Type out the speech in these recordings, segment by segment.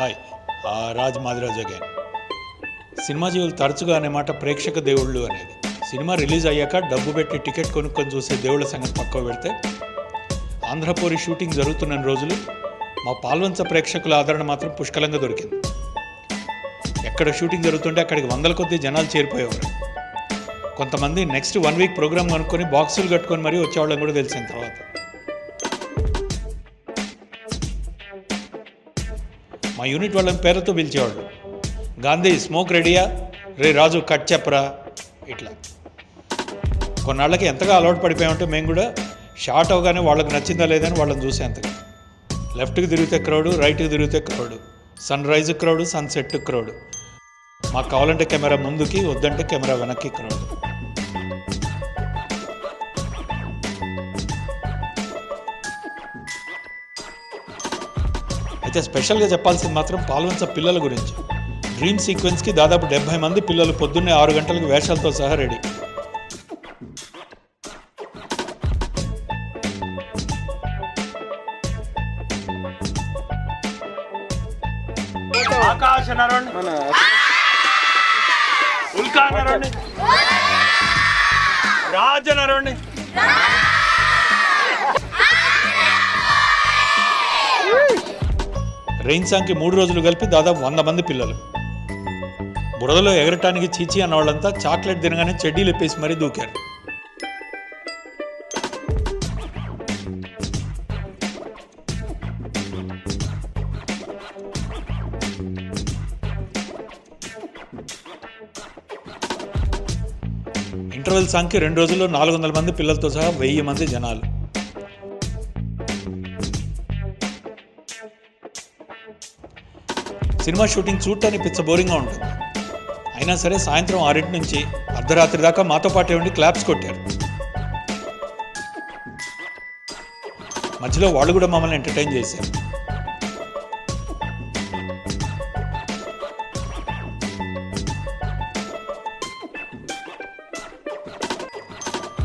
Hi Raj Madiraj again cinema జీవులు తరచుగా అనే మాట ప్రేక్షక దేవుళ్ళు అనేది. సినిమా రిలీజ్ అయ్యాక డబ్బు పెట్టి టికెట్ కొనుక్కొని చూసే దేవుళ్ళ సంగతి పక్కకు పెడితే ఆంధ్రపూరి షూటింగ్ జరుగుతున్న రోజులు మా పాల్వంచ ప్రేక్షకుల ఆదరణ మాత్రం పుష్కలంగా దొరికింది. ఎక్కడ షూటింగ్ జరుగుతుంటే అక్కడికి వందల కొద్ది జనాలు చేరిపోయేవారు. కొంతమంది నెక్స్ట్ వన్ వీక్ ప్రోగ్రామ్ కనుక్కొని బాక్సులు కట్టుకొని మరీ వచ్చేవాళ్ళని కూడా తెలిసిన తర్వాత. మా యూనిట్ వాళ్ళని పేరుతో పిలిచేవాళ్ళు. గాంధీ స్మోక్ రెడీయా? రే రాజు కట్ చెప్పరా? ఇట్లా. కొన్నాళ్ళకి ఎంతగా అలవాటు పడిపోయామంటే మేము కూడా షార్ట్ అవగానే వాళ్ళకి నచ్చిందా లేదని వాళ్ళని చూసే అంతగా. లెఫ్ట్కి తిరిగితే క్రౌడు రైట్కి తిరిగితే crowd sunrise crowd sunset crowd మాకు కావాలంటే కెమెరా ముందుకి వద్దంటే కెమెరా వెనక్కి క్రౌడు అయితే స్పెషల్గా చెప్పాల్సింది మాత్రం పాల్వంచ పిల్లల గురించి. డ్రీమ్ సీక్వెన్స్కి దాదాపు డెబ్బై మంది పిల్లలు పొద్దున్నే ఆరు గంటలకు వేషాలతో సహా రెడీ ఆకాశ నరండి ఉల్కా నరండి రాజ నరండి రెయిన్ సాంగ్కి మూడు రోజులు కలిపి దాదాపు వంద మంది పిల్లలు. బురదలో ఎగరటానికి చీచి అన్న వాళ్ళంతా చాక్లెట్ తినగానే చెడ్డీలు ఎప్పేసి మరీ దూకారు. ఇంటర్వెల్ సాంగ్కి రెండు రోజుల్లో నాలుగు వందల మంది పిల్లలతో సహా వెయ్యి మంది జనాలు. సినిమా షూటింగ్ చూడటానికి పిచ్చ బోరింగ్గా ఉంటుంది. అయినా సరే సాయంత్రం ఆరింటి నుంచి అర్ధరాత్రి దాకా మాతో పాటే ఉండి క్లాప్స్ కొట్టారు. మధ్యలో వాళ్ళు కూడా మమ్మల్ని ఎంటర్టైన్ చేశారు.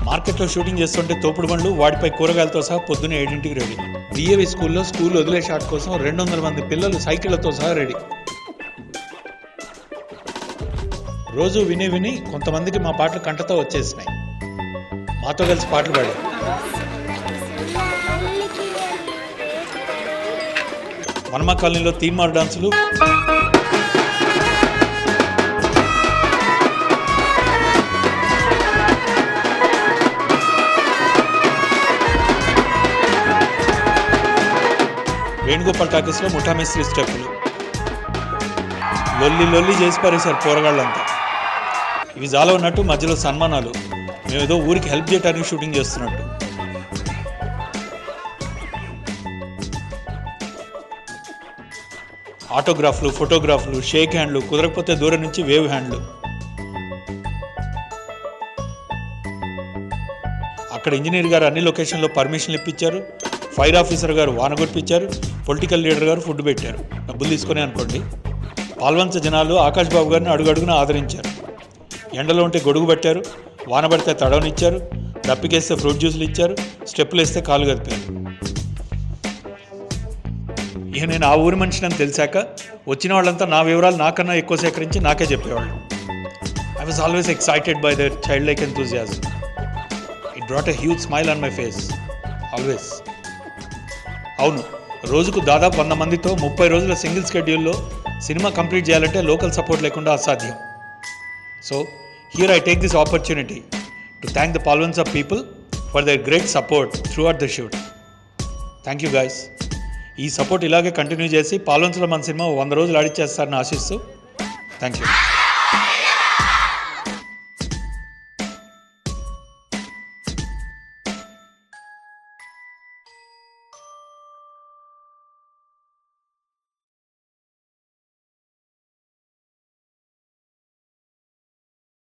మార్కెట్లో షూటింగ్ చేస్తుంటే తోపుడు బండ్లు వాటిపై కూరగాయలతో సహా పొద్దున్నే ఏడింటికి రెడీ డిఏవి స్కూల్లో స్కూల్ వదిలే షాట్ కోసం రెండు వందల మంది పిల్లలు సైకిళ్ళతో సహా రెడీ రోజు విని విని కొంతమందికి మా పాటలు కంటతో వచ్చేసినాయి. మాతో కలిసి పాటలు పాడారు వనమా కాలనీలో తీన్మార్ డాన్సులు వేణుగోపాల్ టాకీస్లో ముఠామిస్త్రి స్టెప్పులు. లొల్లి లొల్లి చేసి పారేశారు పోరగాళ్ళంతా. ఇవి చాలా ఉన్నట్టు మధ్యలో సన్మానాలు. మేము ఏదో ఊరికి హెల్ప్ చేయడానికి షూటింగ్ చేస్తున్నట్టు. ఆటోగ్రాఫ్లు ఫోటోగ్రాఫ్లు షేక్ హ్యాండ్లు కుదరకపోతే దూరం నుంచి వేవ్ హ్యాండ్లు. అక్కడ ఇంజనీర్ గారు అన్ని లొకేషన్లో పర్మిషన్లు ఇప్పించారు ఫైర్ ఆఫీసర్ గారు వాన పొలిటికల్ లీడర్ గారు ఫుడ్ పెట్టారు. డబ్బులు తీసుకొని అనుకోండి. పాల్వంచ జనాలు ఆకాష్ బాబు గారిని అడుగడుగున ఆదరించారు. ఎండలో ఉంటే గొడుగు పెట్టారు వాన పడితే తడవనిచ్చారు దప్పికేస్తే ఫ్రూట్ జ్యూస్లు ఇచ్చారు స్టెప్పులు వేస్తే కాలు కదిపారు. ఇక నేను ఆ ఊరి మనిషిని తెలిసాక వచ్చిన వాళ్ళంతా నా వివరాలు నాకన్నా ఎక్కువ సేకరించి నాకే చెప్పేవాళ్ళు. I was always excited by their child like enthusiasm it brought a huge smile on my face always అవును. రోజుకు దాదాపు వంద మందితో ముప్పై రోజుల సింగిల్ స్కెడ్యూల్లో సినిమా కంప్లీట్ చేయాలంటే లోకల్ సపోర్ట్ లేకుండా అసాధ్యం. So here I take this opportunity to thank the Palvancha of people for their great support throughout the shoot thank you guys ఈ సపోర్ట్ ఇలాగే కంటిన్యూ చేసి పాల్వంచులో మన సినిమా వంద రోజులు ఆడిచ్చేస్తారని ఆశిస్తూ థ్యాంక్ యూ